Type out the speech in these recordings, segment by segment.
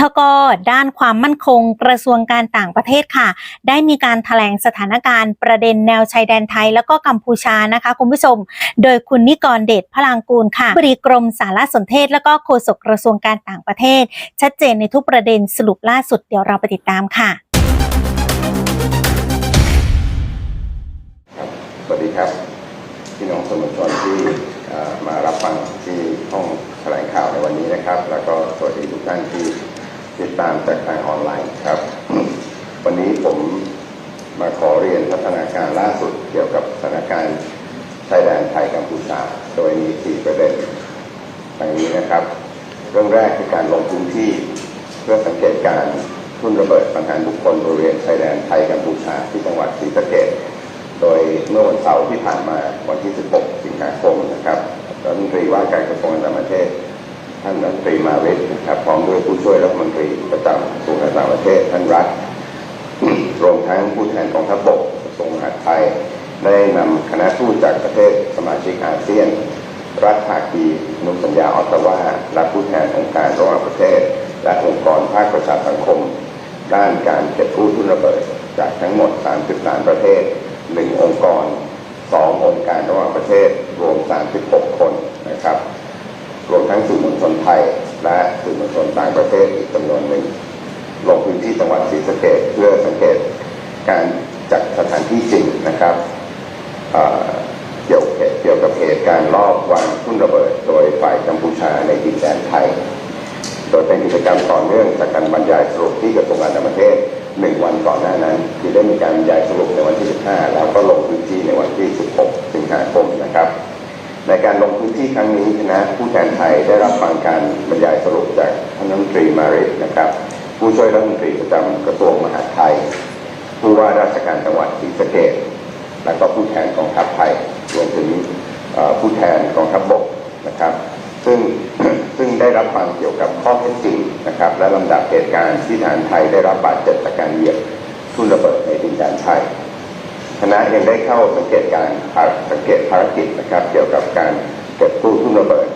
ทกด้านความมั่นคงกระทรวงการต่างประเทศค่ะ ได้มีการแถลงสถานการณ์ประเด็นแนวชายแดนไทย แล้วก็กัมพูชานะคะคุณผู้ชม โดยคุณนิกรเดชพลางกูลค่ะบดีกรมสารสนเทศ แล้วก็โฆษกกระทรวงการต่างประเทศ ชัดเจนในทุกประเด็นสรุปล่าสุดเดี๋ยวเราไปติดตามค่ะสวัสดีครับพี่น้องสมวลชนที่มารับฟังที่ห้องแถลงข่าวในวันนี้นะครับ แล้วก็สวัสดีทุกท่านที่ ติดตามจากทางออนไลน์ครับ วันนี้ผมมาขอเรียนพัฒนาการล่าสุดเกี่ยวกับสถานการณ์ชายแดนไทยกัมพูชา โดยมีสี่ประเด็นดังนี้นะครับ เรื่องแรกคือการลงพื้นที่เพื่อสังเกตการทุ่นระเบิดสังหาบุคคลบริเวณชายแดนไทยกัมพูชาที่จังหวัดศรีสะเกษโดยเมื่อวันเสาร์ที่ผ่านมาวันที่ 16 สิงหาคมนะครับรัฐมนตรีว่าการกระทรวงต่างประเทศ ท่านรัฐมนตรีมาเวิทนะครับพร้อมด้วยผู้ช่วยรัฐมนตรีประจำกระทรวงการต่างประเทศท่านรัฐรวมทั้งผู้แทนกองทัพบกกระทรวงมหาดไทย ได้นำคณะทูตจากประเทศสมาชิกอาเซียน รัฐภาคีนุสัญญาออตตาวาและผู้แทนองค์การระหว่างประเทศ และองค์กรภาคประชาสังคม ด้านการเก็บกู้ทุนระเบิดจากทั้งหมด 33 ประเทศ 1 องค์กร 2 องค์การระหว่างประเทศ รวม 36 คนนะครับ รวมทั้งสื่อมวลชนไทย และสื่อมวลชนต่างประเทศอีกจำนวนหนึ่งลงพื้นที่จังหวัดศรีสะเกษเพื่อสังเกตการจัดสถานที่จริงนะครับเเกี่ยวเกี่ยวกับเหตุการณ์ลอบวางทุ่นระเบิด โดยฝ่ายกัมพูชาในดินแดนไทย โดยเป็นกิจกรรมต่อเนื่องจากการบรรยายสรุปที่กระทรวงการต่างประเทศหนึ่งวันก่อนหน้านั้น คือได้มีการบรรยายสรุปในวันที่ 15 แล้วก็ลงพื้นที่ในวันที่ 16 สิงหาคมนะครับ ในการลงพื้นที่ครั้งนี้คณะผู้แทนไทยได้รับฟังการบรรยายสรุปจากท่านรัฐมนตรีมาริสนะครับ ผู้ช่วยรัฐมนตรีประจำกระทรวงมหาดไทย ผู้ว่าราชการจังหวัดศรีสะเกษและก็ผู้แทนกองทัพไทยรวมถึงผู้แทนกองทัพบกนะครับ ซึ่งซึ่งได้รับฟังเกี่ยวกับข้อเท็จจริงนะครับ และลำดับเหตุการณ์ที่ทหารไทยได้รับบาดเจ็บจากการเหยียบทุ่นระเบิดในดินแดนไทย คณะยังได้เข้าสังเกตการณ์สังเกตภารกิจนะครับ เกี่ยวกับการเก็บกู้ทุ่นระเบิด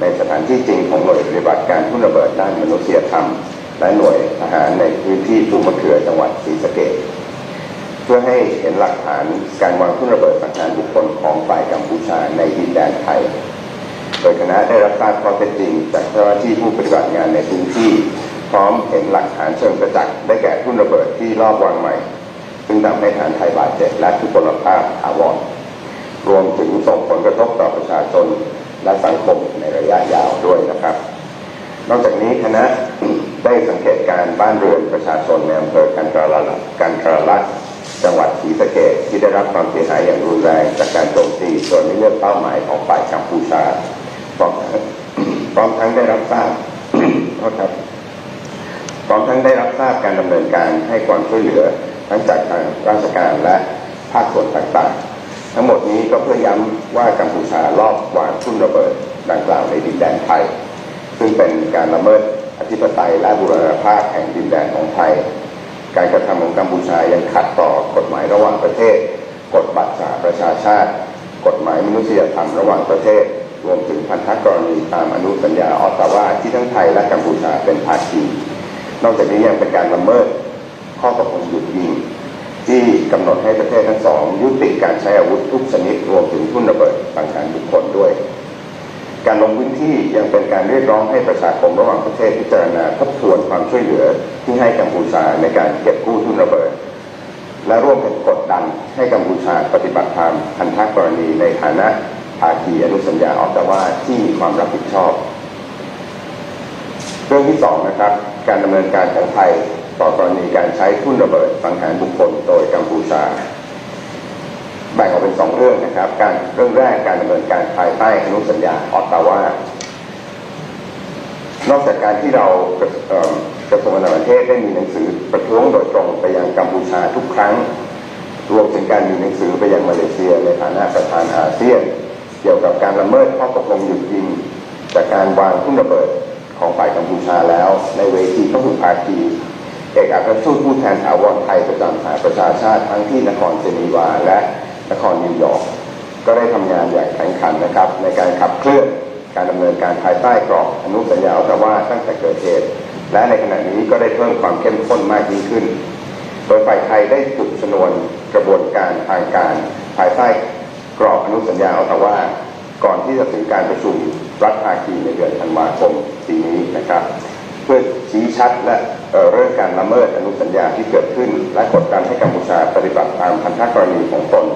ในสถานที่จริงของหน่วยปฏิบัติการทุ่นระเบิดด้านมนุษยธรรม และหน่วยทหารในพื้นที่ภูมะเขือจังหวัดศรีสะเกษเพื่อให้เห็นหลักฐานการวางทุ่นระเบิดสังหารบุคคลของฝ่ายกัมพูชาในดินแดนไทย โดยคณะได้รับทราบข้อเท็จจริง จากเจ้าหน้าที่ผู้ปฏิบัติงานในพื้นที่ พร้อมเห็นหลักฐานเชิงประจักษ์ได้แก่ทุ่นระเบิดที่รอบวางใหม่ ซึ่งทำให้ฐานไทยบาดเจ็บและทุพพลภาพถาวรรวมถึงส่งผลกระทบต่อประชาชนและสังคมในระยะยาวด้วยนะครับ นอกจากนี้คณะได้สังเกตการบ้านเรือนประชาชนในอำเภอกันทรลักันทรลัจังหวัดศรีสะเกษที่ได้รับความเสียหายอย่างรุนแรงจากการโจมตีโดยไม่เลือกเป้าหมายของฝ่ายกัมพูชาพร้อมทั้งพร้อมทั้งได้รับทราบโทษครับพร้อมทั้งได้รับทราบการดำเนินการให้ความช่วยเหลือ ทั้งจากทางราชการและภาคส่วนต่างๆ ทั้งหมดนี้ก็เพื่อย้ำว่ากัมพูชาลอบวางทุ่นระเบิดดังกล่าวในดินแดนไทย ซึ่งเป็นการละเมิดอธิปไตยและบูรณภาพแห่งดินแดนของไทย การกระทำของกัมพูชายังขัดต่อกฎหมายระหว่างประเทศ กฎบัตรสหประชาชาติ กฎหมายมนุษยธรรมระหว่างประเทศ รวมถึงพันธกรณีตามอนุสัญญาออตตาวาที่ทั้งไทยและกัมพูชาเป็นภาคีนอกจากนี้ยังเป็นการละเมิด ข้อตกลงหยุดยิงที่กำหนดให้ประเทศทั้งสองยุติการใช้อาวุธทุกชนิดรวมถึงทุ่นระเบิดสังหารบุคคลด้วย การลงพื้นที่ยังเป็นการเรียกร้องให้ประชาคมระหว่างประเทศพิจารณาทบทวนความช่วยเหลือที่ให้กัมพูชาในการเก็บกู้ทุ่นระเบิด และร่วมกันกดดันให้กัมพูชาปฏิบัติตามพันธกรณีในฐานะภาคีอนุสัญญาออตตาวาที่มีความรับผิดชอบ เรื่องที่สองนะครับ การดำเนินการของไทย ต่อกรณีการใช้ทุ่นระเบิดสังหารบุคคลโดยกัมพูชา แบ่งออกเป็นสองเรื่องนะครับ การเรื่องแรกการดำเนินการภายใต้อนุสัญญาออตตาวานอกจากการที่เรากระทรวงการต่างประเทศได้มีหนังสือประท้วงโดยตรงไปยังกัมพูชาทุกครั้ง รวมถึงการมีหนังสือไปยังมาเลเซียในฐานะประธานอาเซียน เกี่ยวกับการละเมิดข้อตกลงหยุดยิง จากการวางทุ่นระเบิดของฝ่ายกัมพูชาแล้ว ในเวทีพหุภาคี เอกอัครทูตผู้แทนถาวรไทยประจำสหประชาชาติทั้งที่นครเจนีวาและนครนิวยอร์กก็ได้ทำงานอย่างแข็งขันนะครับ ในการขับเคลื่อนการดำเนินการภายใต้กรอบอนุสัญญาออตตาวาตั้งแต่เกิดเหตุ และในขณะนี้ก็ได้เพิ่มความเข้มข้นมากยิ่งขึ้น โดยฝ่ายไทยได้จุดชนวนกระบวนการทางการภายใต้กรอบอนุสัญญาอัลตาว่าก่อนที่จะถึงการประชุมรัฐภาคีในเดือนธันวาคมปีนี้นะครับ เพื่อชี้ชัดและเเรื่องการละเมิดอนุสัญญาที่เกิดขึ้น และกดดันให้กัมพูชาปฏิบัติตามพันธกรณีของตน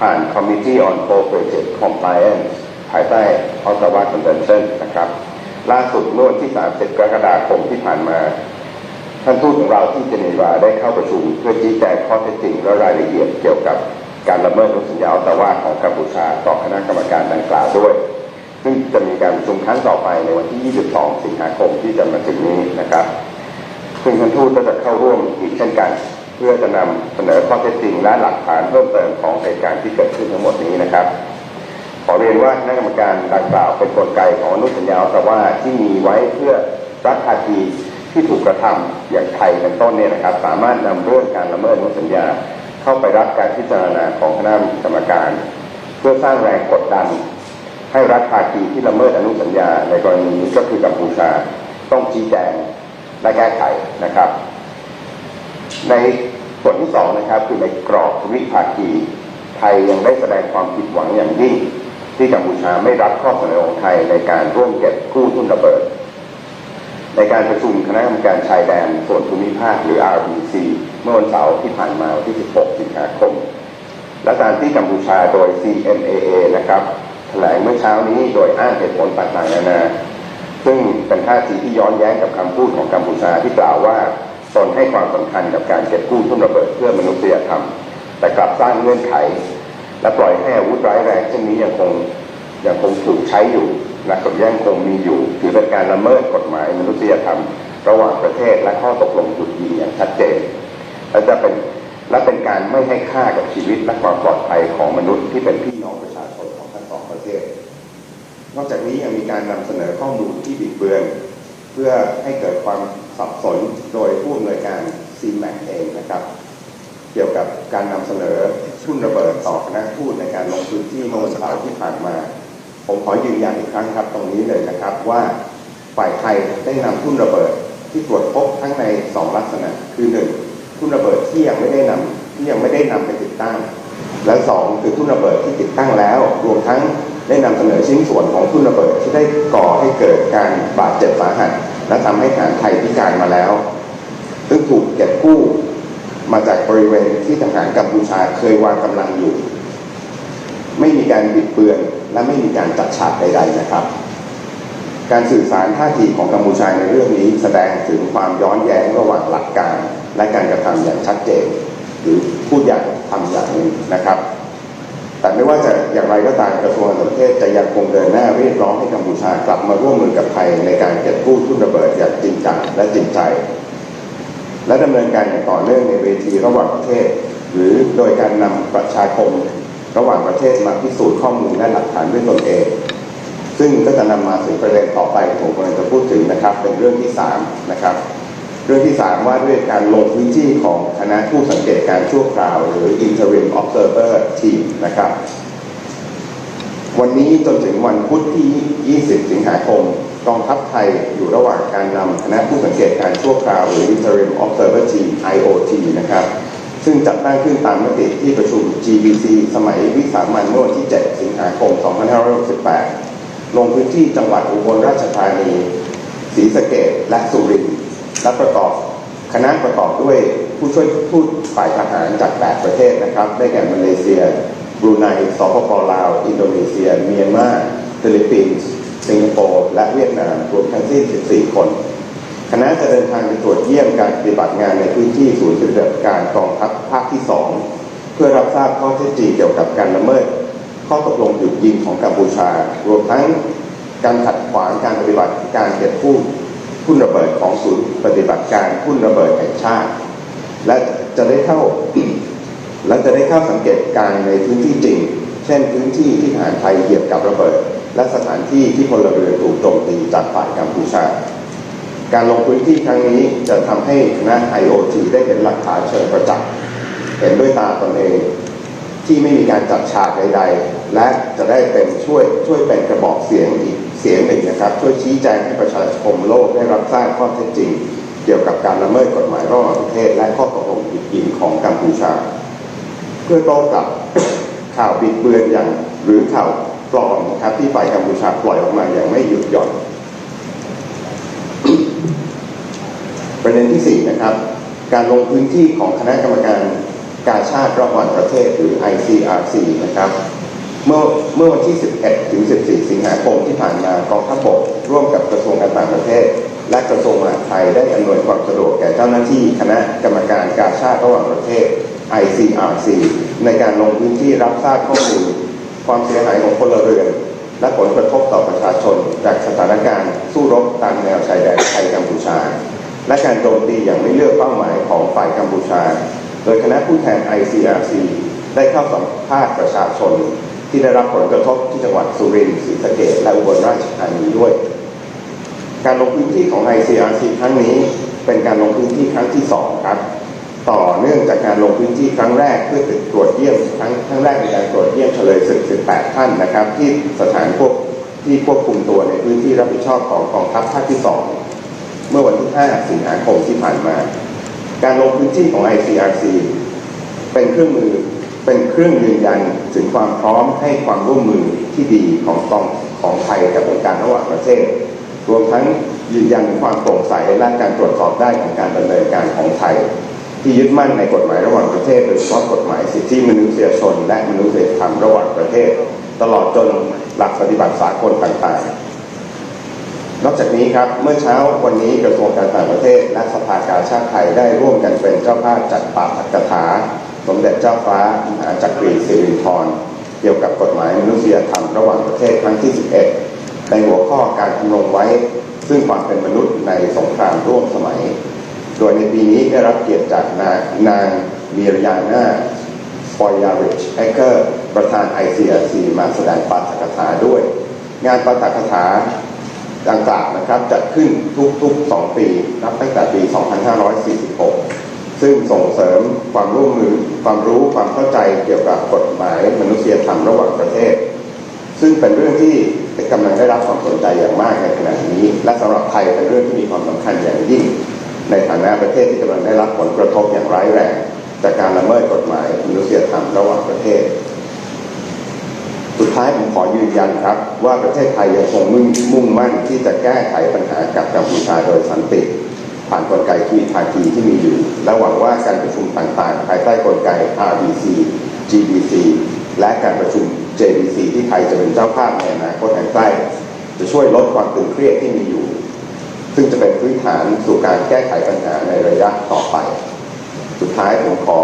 ผ่าน Committee on Cooperative Compliance ภายใต้ Ottawa Convention นะครับ ล่าสุดเมื่อวันที่ 30 กรกฎาคมที่ผ่านมา ท่านทูตของเราที่เจนีวาได้เข้าประชุม เพื่อชี้แจงข้อเท็จจริงและรายละเอียดเกี่ยวกับการละเมิดอนุสัญญาอัลตาว่าของกัมพูชาต่อคณะกรรมการดังกล่าวด้วย ซึ่งจะมีการประชุมครั้งต่อไปในวันที่ 22 สิงหาคมที่จะมาถึงนี้นะครับ ซึ่งท่านทูตก็จะเข้าร่วมอีกเช่นกัน เพื่อจะนำเสนอข้อเท็จจริงและหลักฐานเพิ่มเติมของเหตุการณ์ที่เกิดขึ้นทั้งหมดนี้นะครับขอเรียนว่าคณะกรรมการดังกล่าวเป็นกลไกของอนุสัญญาอัตว่าที่มีไว้เพื่อรัฐภาคีที่ถูกกระทำอย่างไทยเป็นต้นเนี่ยนะครับ สามารถนำเรื่องการละเมิดอนุสัญญา เข้าไปรับการพิจารณาของคณะกรรมการ เพื่อสร้างแรงกดดัน ให้รัฐภาคีที่ละเมิดอนุสัญญาในกรณีนี้ก็คือกัมพูชาต้องชี้แจงและแก้ไขนะครับ ในส่วนที่สองนะครับคือในกรอบวิภาคีไทยยังได้แสดงความผิดหวังอย่างยิ่ง ที่กัมพูชาไม่รับข้อเสนอของไทยในการร่วมเก็บกู้ทุนระเบิด ในการประชุมคณะกรรมการชายแดนส่วนภูมิภาคหรือ RBC เมื่อวันเสาร์ที่ผ่านมาวันที่ 16 สิงหาคม และการที่กัมพูชาโดย CMAA นะครับ แถลงเมื่อเช้านี้โดยอ้างเหตุผลต่างๆนานา ซึ่งเป็นท่าทีที่ย้อนแย้งกับคำพูดของกัมพูชาที่กล่าวว่าตนให้ความสำคัญกับการเก็บกู้ทุ่นระเบิดเพื่อมนุษยธรรม แต่กลับสร้างเงื่อนไข และปล่อยให้อาวุธร้ายแรงเช่นนี้ยังคงยังคงถูกใช้อยู่และก็ยังคงมีอยู่ถือเป็นการละเมิดกฎหมายมนุษยธรรม ระหว่างประเทศและข้อตกลงหยุดยิงอย่างชัดเจนและจะเป็นและเป็นการไม่ให้ค่ากับชีวิตและความปลอดภัยของมนุษย์ที่เป็นพี่ นอกจากนี้ยังมีการนำเสนอข้อมูลที่บิดเบือน เพื่อให้เกิดความสับสนโดยผู้อำนวยการซีแมกเองนะครับ เกี่ยวกับการนำเสนอทุ่นระเบิดต่อคณะทูตในการลงพื้นที่เมื่อวันเสาร์ที่ผ่านมา ผมขอยืนยันอีกครั้งครับตรงนี้เลยนะครับว่าฝ่ายไทยได้นำทุ่นระเบิดที่ตรวจพบทั้งในสองลักษณะ คือหนึ่งทุนระเบิดที่ยังไม่ได้นำที่ยังไม่ได้นำไปติดตั้ง และสองคือทุ่นระเบิดที่ติดตั้งแล้ว รวมทั้ง ได้นำเสนอชิ้นส่วนของทุนระเบิดที่ได้ก่อให้เกิดการบาดเจ็บสาหัส และทำให้ฐานไทยพิการมาแล้ว ซึ่งถูกเก็บกู้มาจากบริเวณที่ทหารกัมพูชาเคยวางกำลังอยู่ ไม่มีการบิดเบือนและไม่มีการจัดฉากใด ๆนะครับ การสื่อสารท่าทีของกัมพูชาในเรื่องนี้ แสดงถึงความย้อนแย้งระหว่างหลักการ และการกระทำอย่างชัดเจน หรือพูดอย่างทำอย่างนี้นะครับ แต่ไม่ว่าจะอย่างไรก็ตามกระทรวงต่างประเทศจะยังคงเดินหน้าเรียกร้องให้กัมพูชากลับมาร่วมมือกับไทยในการเก็บกู้ทุนระเบิดอย่างจริงจังและจริงใจ และดำเนินการอย่างต่อเนื่องในเวทีระหว่างประเทศ หรือโดยการนำประชาคมระหว่างประเทศมาพิสูจน์ข้อมูลและหลักฐานด้วยตนเอง ซึ่งก็จะนำมาถึงประเด็นต่อไปผมกำลังจะพูดถึงนะครับ เป็นเรื่องที่สามนะครับ เรื่องที่สามว่าด้วยการลงพื้นที่ของคณะผู้สังเกตการชั่วคราว หรือ interim observer team นะครับ วันนี้จนถึงวันพุธที่ 20 สิงหาคมกองทัพไทยอยู่ระหว่างการนำคณะผู้สังเกตการชั่วคราว หรือ interim observer team IOT นะครับซึ่งจัดตั้งขึ้นตามมติที่ประชุม GBC สมัยวิสามันเมื่อวันที่ 7 สิงหาคม 2568 ลงพื้นที่จังหวัดอุบลราชธานี ศรีสะเกษและสุรินทร์ และประกอบคณะประกอบด้วยผู้ช่วยผู้ฝ่ายทหารจาก 8 ประเทศนะครับ ได้แก่มาเลเซีย บรูไน สปปลาว อินโดนีเซีย เมียนมาฟิลิปปินส์ สิงคโปร์ และเวียดนาม รวมทั้งสิ้น 14 คน คณะจะเดินทางไปตรวจเยี่ยมการปฏิบัติงานในพื้นที่ศูนย์ปฏิบัติการกองทัพภาคที่ 2 เพื่อรับทราบข้อเท็จจริงเกี่ยวกับการละเมิด ข้อตกลงหยุดยิงของกัมพูชา รวมทั้งการขัดขวางการปฏิบัติการเก็บกู้ ทุ่นระเบิดของศูนย์ปฏิบัติการทุ่นระเบิดแห่งชาติ และจะได้เข้าและจะได้เข้าสังเกตการณ์ในพื้นที่จริง เช่นพื้นที่ที่ทหารไทยเหยียบกับระเบิด และสถานที่ที่พลเรือนถูกโจมตีจากฝ่ายกัมพูชา การลงพื้นที่ครั้งนี้จะทำให้คณะ IOT ได้เห็นหลักฐานเชิงประจักษ์เห็นด้วยตาตนเองที่ไม่มีการจัดฉากใด ๆ และจะได้เป็นช่วยช่วยเป็นกระบอกเสียงอีก สียงหนึ่งนะครับช่วยชี้แจงให้ประชาคมโลกได้รับทราบข้อเท็จจริง เกี่ยวกับการละเมิดกฎหมายระหว่างประเทศ และข้อตกลงผิดกินของกัมพูชา เพื่อโต้กลับข่าวบิดเบือนอย่างหรือข่าวปลอมนะครับที่ฝ่ายกัมพูชาปล่อยออกมาอย่างไม่หยุดหย่อน ประเด็นที่ 4 นะครับ การลงพื้นที่ของคณะกรรมการการชาติระหว่างประเทศหรือ ICRC นะครับ เมื่อวันที่ 11 ถึง 14 สิงหาคมที่ผ่านมากองทัพบกร่วมกับกระทรวงการต่างประเทศ และกระทรวงมหาดไทยได้อำนวยความสะดวกแก่เจ้าหน้าที่คณะกรรมการการชาติระหว่างประเทศ ICRC ในการลงพื้นที่รับทราบข้อมูลความเสียหายของพลเรือนและผลกระทบต่อประชาชน จากสถานการณ์สู้รบตามแนวชายแดนไทยกัมพูชา และการโจมตีอย่างไม่เลือกเป้าหมายของฝ่ายกัมพูชา โดยคณะผู้แทน ICRC ได้เข้าสัมภาษณ์ประชาชน ที่ได้รับผลกระทบที่จังหวัดสุรินทร์ศรีสะเกษและอุบลราชธานีด้วย การลงพื้นที่ของ ICRC ครั้งนี้ เป็นการลงพื้นที่ครั้งที่สองครับต่อเนื่องจากการลงพื้นที่ครั้งแรกเพื่อตรวจเยี่ยมครั้งครั้งแรกในการตรวจเยี่ยมเฉลยศึก18 ท่านนะครับ ที่สถานควบที่ควบคุมตัวในพื้นที่รับผิดชอบของกองทัพภาคที่สองเมื่อวันที่ 5 สิงหาคมที่ผ่านมา การลงพื้นที่ของ ICRC เป็นเครื่องมือ เป็นเครื่องยืนยันถึงความพร้อมให้ความร่วมมือที่ดีของกองของไทยกับองค์การระหว่างประเทศ รวมทั้งยืนยันถึงความโปร่งใสและการตรวจสอบได้ของการดำเนินการของไทย ที่ยึดมั่นในกฎหมายระหว่างประเทศโดยเฉพาะกฎหมายสิทธิมนุษยชน และมนุษยธรรมระหว่างประเทศ ตลอดจนหลักปฏิบัติสากลต่างๆนอกจากนี้ครับเมื่อเช้าวันนี้กระทรวงการต่างประเทศ และสภากาชาติไทยได้ร่วมกันเป็นเจ้าภาพจัดปาฐกถา สมเด็จเจ้าฟ้ามหาจักรีสิรินธรเกี่ยวกับกฎหมายมนุษยธรรมระหว่างประเทศครั้งที่ 11 ในหัวข้อการทำรงไว้ ซึ่งความเป็นมนุษย์ในสงครามร่วมสมัย โดยในปีนี้ได้รับเกียรติจากนางนางมีรยาน่าฟอยาริชเอเกอร์ประธาน ICRC มาแสดงปาฐกถาด้วย งานปาฐกถาดังกล่าวนะครับจัดขึ้นทุกๆ 2 ปี นับตั้งแต่ปี 2546 ซึ่งส่งเสริมความร่วมมือความรู้ความเข้าใจเกี่ยวกับกฎหมายมนุษยธรรมระหว่างประเทศ ซึ่งเป็นเรื่องที่กำลังได้รับความสนใจอย่างมากในขณะนี้ และสำหรับไทยเป็นเรื่องที่มีความสำคัญอย่างยิ่ง ในฐานะประเทศที่กำลังได้รับผลกระทบอย่างร้ายแรงจากการละเมิดกฎหมายมนุษยธรรมระหว่างประเทศ สุดท้ายผมขอยืนยันครับ ว่าประเทศไทยยังคงมุ่งมุ่งมั่นที่จะแก้ไขปัญหากับกัมพูชาโดยสันติ ผ่านกลไกทวีภาคีที่มีอยู่ และหวังว่าการประชุมต่างๆ ภายใต้กลไก RBC GBC และการประชุม JBC ที่ไทยจะเป็นเจ้าภาพในอนาคตอันใกล้จะช่วยลดความตึงเครียดที่มีอยู่ ซึ่งจะเป็นพื้นฐานสู่การแก้ไขปัญหาในระยะต่อไป สุดท้ายผมขอ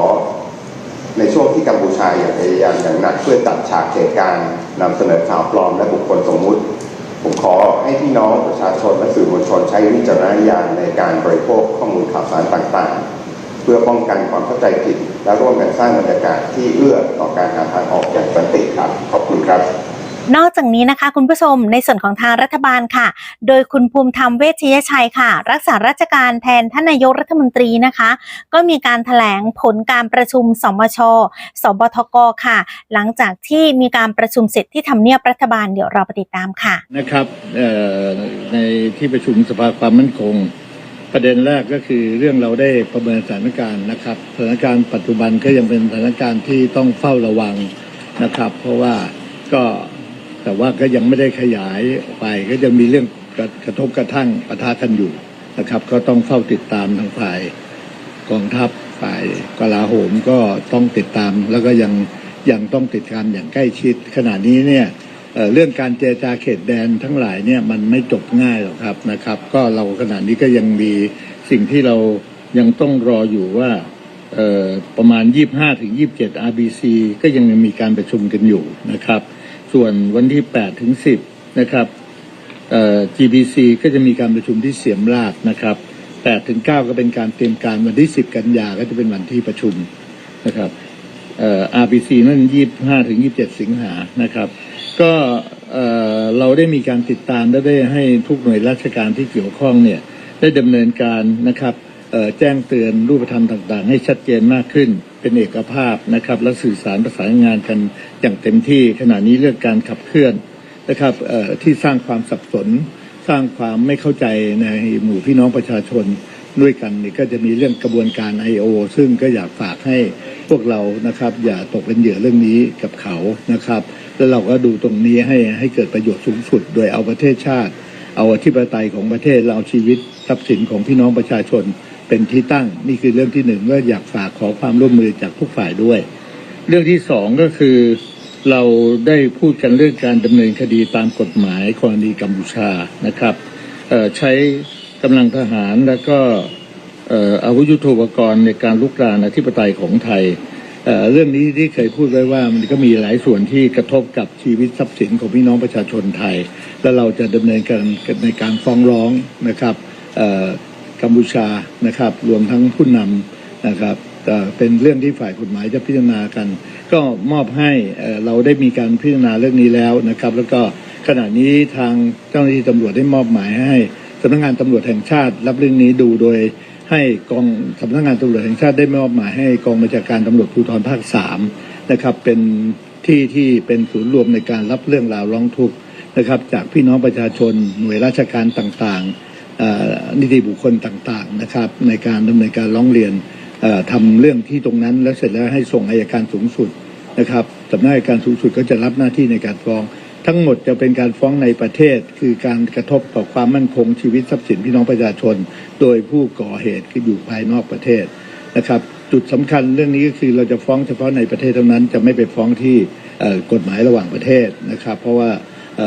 ในช่วงที่กัมพูชาอย่างพยายามอย่างหนักช่วยตัดฉากเหตุการณ์นำเสนอข่าวปลอมและบุคคลสมมุติ ผมขอให้พี่น้องประชาชนและสื่อมวลชนใช้วิจารณญาณในการบริโภคข้อมูลข่าวสารต่างๆ เพื่อป้องกันความเข้าใจผิด และร่วมกันสร้างบรรยากาศที่เอื้อต่อการหาทางออกอย่างสันติครับ ขอบคุณครับ นอกจากนี้นะคะคุณผู้ชมในส่วนของทางรัฐบาลค่ะ โดยคุณภูมิธรรมเวชยชัยค่ะ รักษาราชการแทนท่านนายกรัฐมนตรีนะคะ ก็มีการถแถลงผลการประชุมสมช สบทกค่ะ หลังจากที่มีการประชุมเสร็จที่ทำเนียบรัฐบาลเดี๋ยวเราไปติดตามค่ะนะครับในที่ประชุมสภาความมั่นคง ประเด็นแรกก็คือเรื่องเราได้ประเมินสถานการณ์นะครับสถานการณ์ปัจจุบันก็ยังเป็นสถานการณ์ที่ต้องเฝ้าระวังนะครับ เพราะว่าก็ แต่ว่าก็ยังไม่ได้ขยายไปก็ยังมีเรื่องกระกระทบกระทั่งปะทะกันอยู่นะครับ ก็ต้องเฝ้าติดตามทางฝ่ายกองทัพฝ่ายกลาโหมก็ต้องติดตาม แล้วก็ยังยังต้องติดตามอย่างใกล้ชิด ขณะนี้เนี่ยเเรื่องการเจรจาเขตแดนทั้งหลายเนี่ยมันไม่จบง่ายหรอกครับนะครับ ก็เราขณะนี้ก็ยังมีสิ่งที่เรายังต้องรออยู่ว่าประมาณ 25ถึง27 RBC ก็ยังมีการประชุมกันอยู่นะครับ ส่วนวันที่8ถึง10 นะครับ GBC ก็จะมีการประชุมที่เสียมราชนะครับ8ถึง9 ก็เป็นการเตรียมการวันที่ 10 กันยาก็จะเป็นวันที่ประชุมนะครับเอ่อ RBC นั่นยี่ห้าถึงยี่เจ็ดสิงหานะครับ ก็เอ่อเราได้มีการติดตามและได้ให้ทุกหน่วยราชการที่เกี่ยวข้องเนี่ยได้ดำเนินการนะครับ แจ้งเตือนรูปธรรมต่าง ๆ ให้ชัดเจนมากขึ้น เป็นเอกภาพนะครับ และสื่อสารประสานงานกันอย่างเต็มที่ขณะนี้เรื่องการขับเคลื่อนนะครับที่สร้างความสับสน สร้างความไม่เข้าใจในหมู่พี่น้องประชาชนด้วยกันนี่ก็จะมีเรื่องกระบวนการ I.O. ซึ่งก็อยากฝากให้พวกเรานะครับ อย่าตกเป็นเหยื่อเรื่องนี้กับเขานะครับ แล้วเราก็ดูตรงนี้ให้ให้เกิดประโยชน์สูงสุด โดยเอาประเทศชาติ เอาอธิปไตยของประเทศเราชีวิตทรัพย์สินของพี่น้องประชาชน เป็นที่ตั้งนี่คือเรื่องที่หนึ่งก็อยากฝากขอความร่วมมือจากทุกฝ่ายด้วย เรื่องที่สองก็คือเราได้พูดกันเรื่องการดำเนินคดีตามกฎหมายกรณีกัมพูชานะครับใช้กำลังทหารแล้วก็อาวุธยุทโธปกรณ์ในการลุกรานอธิปไตยของไทยเเรื่องนี้ที่เคยพูดไว้ว่ามันก็มีหลายส่วนที่กระทบกับชีวิตทรัพย์สินของพี่น้องประชาชนไทย และเราจะดำเนินการในการฟ้องร้องนะครับ กัมพูชานะครับ รวมทั้งผู้นำนะครับเอ่อเป็นเรื่องที่ฝ่ายกฎหมายจะพิจารณากัน ก็มอบให้เราได้มีการพิจารณาเรื่องนี้แล้วนะครับ แล้วก็ขณะนี้ทางเจ้าหน้าที่ตำรวจได้มอบหมายให้สำนักงานตำรวจแห่งชาติ รับเรื่องนี้ดูโดยให้กองสำนักงานตำรวจแห่งชาติได้มอบหมายให้กองบัญชาการตำรวจภูธรภาคสามนะครับเป็นที่ที่เป็นศูนย์รวมในการรับเรื่องราวร้องทุกข์นะครับ จากพี่น้องประชาชนหน่วยราชการต่างๆ นิติบุคคลต่างๆนะครับ ในการดำเนินการร้องเรียนเอ่อทำเรื่องที่ตรงนั้น แล้วเสร็จแล้วให้ส่งอายการสูงสุดนะครับสำนักอัยการสูงสุดก็จะรับหน้าที่ในการฟ้อง ทั้งหมดจะเป็นการฟ้องในประเทศ คือการกระทบต่อความมั่นคงชีวิตทรัพย์สินพี่น้องประชาชน โดยผู้ก่อเหตุคืออยู่ภายนอกประเทศนะครับ จุดสำคัญเรื่องนี้ก็คือเราจะฟ้องเฉพาะในประเทศเท่านั้นจะไม่ไปฟ้องที่กฎหมายระหว่างประเทศนะครับ เพราะว่า เ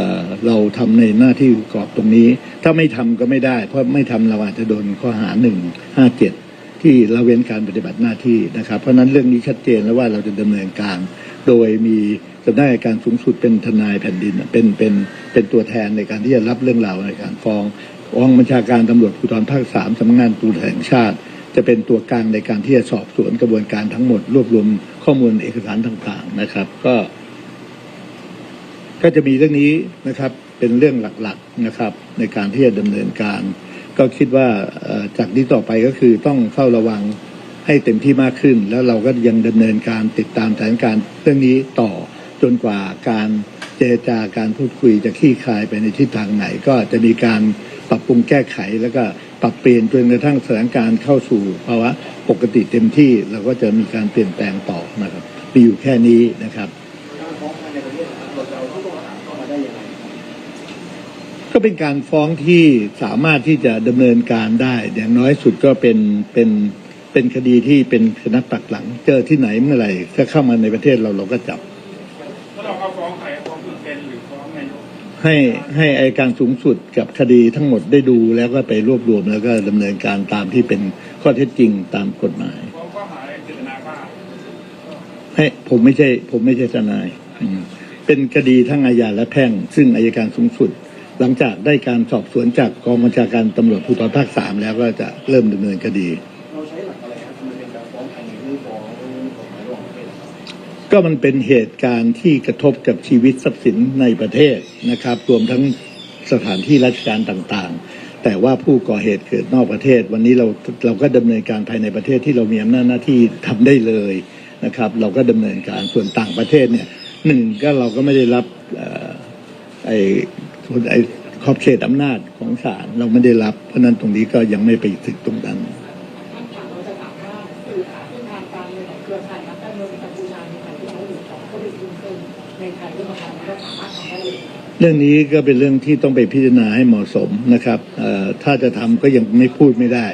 เราทำในหน้าที่กรอบตรงนี้ ถ้าไม่ทำก็ไม่ได้ เพราะไม่ทำเราอาจจะโดนข้อหาหนึ่งห้าเจ็ดที่ละเว้นการปฏิบัติหน้าที่นะครับ เพราะฉะนั้นเรื่องนี้ชัดเจนแล้วว่าเราจะดำเนินการ โดยมีสำนักงานการสูงสุดเป็นทนายแผ่นดินเป็นเป็นเป็นตัวแทนในการที่จะรับเรื่องราวในการฟ้ององบัญชาการตำรวจภูธรภาคสามสำนักงานตำรวจแห่งชาติ จะเป็นตัวกลางในการที่จะสอบสวนกระบวนการทั้งหมด รวบรวมข้อมูลเอกสารต่างๆนะครับ ก็ ก็จะมีเรื่องนี้นะครับเป็นเรื่องหลักๆนะครับ ในการที่จะดำเนินการ ก็คิดว่าจากนี้ต่อไปก็คือต้องเฝ้าระวังให้เต็มที่มากขึ้น แล้วเราก็ยังดำเนินการติดตามสถานการณ์เรื่องนี้ต่อจนกว่าการเจรจาการพูดคุยจะคลี่คลายไปในทิศทางไหน ก็จะมีการปรับปรุงแก้ไข แล้วก็ปรับเปลี่ยนจนกระทั่งสถานการณ์เข้าสู่ภาวะปกติเต็มที่เราก็จะมีการเปลี่ยนแปลงต่อนะครับมีอยู่แค่นี้นะครับ ก็เป็นการฟ้องที่สามารถที่จะดำเนินการได้ อย่างน้อยสุดก็เป็นเป็นเป็นคดีที่เป็นคณะปักหลัง เจอที่ไหนเมื่อไหร่ถ้าเข้ามาในประเทศเราเราก็จับแล้วเราก็ฟ้องใครฟ้องคุณเป็นหรือฟ้องนายกให้ให้อายการสูงสุดกับคดีทั้งหมดได้ดูแล้วก็ไปรวบรวมแล้วก็ดำเนินการตามที่เป็นข้อเท็จจริงตามกฎหมาย ฟ้องข้อหาเจตนาฆ่าให้ผมไม่ใช่ผมไม่ใช่ทนายอืมเป็นคดีทั้งอาญาและแพ่ง ซึ่งอายการสูงสุด หลังจากได้การสอบสวนจากกองบัญชาการตำรวจภูธรภาคสามแล้วก็จะเริ่มดำเนินคดี เราใช้หลักอะไรครับทำไมเป็นการฟ้องภายในหรือฟ้องกฎหมายระหว่างประเทศก็มันเป็นเหตุการณ์ที่กระทบกับชีวิตทรัพย์สินในประเทศนะครับ รวมทั้งสถานที่ราชการต่างๆ แต่ว่าผู้ก่อเหตุเกิดนอกประเทศ วันนี้เราเราก็ดำเนินการภายในประเทศที่เรามีอำนาจหน้าที่ทำได้เลยนะครับ เราก็ดำเนินการส่วนต่างประเทศเนี่ยหนึ่งก็เราก็ไม่ได้รับไอ ส่วนไอ้ขอบเขตอำนาจของศาลเราไม่ได้รับ เพราะนั้นตรงนี้ก็ยังไม่ไปถึงตรงนั้นท่านถามเราจะถามว่าสื่อสารเส้นทางการเงินของเครือข่ายนักการเมืองในกัมพูชามีใครที่เขาอยู่ของเขาหรือคุณเคยในไทยด้วยประการนี้ก็สามารถทำได้เลยเรื่องนี้ก็เป็นเรื่องที่ต้องไปพิจารณาให้เหมาะสมนะครับถ้าจะทำก็ยังไม่พูดไม่ได้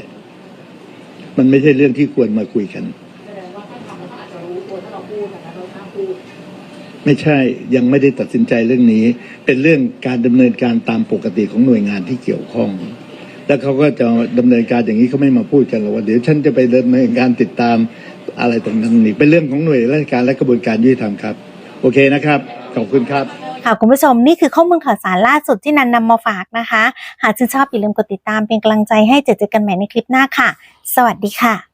มันไม่ใช่เรื่องที่ควรมาคุยกัน ไม่ใช่ยังไม่ได้ตัดสินใจเรื่องนี้ เป็นเรื่องการดำเนินการตามปกติของหน่วยงานที่เกี่ยวข้อง แล้วเขาก็จะดำเนินการอย่างนี้เขาไม่มาพูดกันหรอกว่าเดี๋ยวฉันจะไปดำเนินการติดตามอะไรตรงนั้นนี่เป็นเรื่องของหน่วยราชการและกระบวนการยุติธรรมครับ โอเคนะครับขอบคุณครับค่ะคุณผู้ชมนี่คือข้อมูลข่าวสารล่าสุดที่นันนำมาฝากนะคะ หากชื่นชอบอย่าลืมกดติดตามเป็นกำลังใจให้เจอเจอกันใหม่ในคลิปหน้าค่ะ สวัสดีค่ะ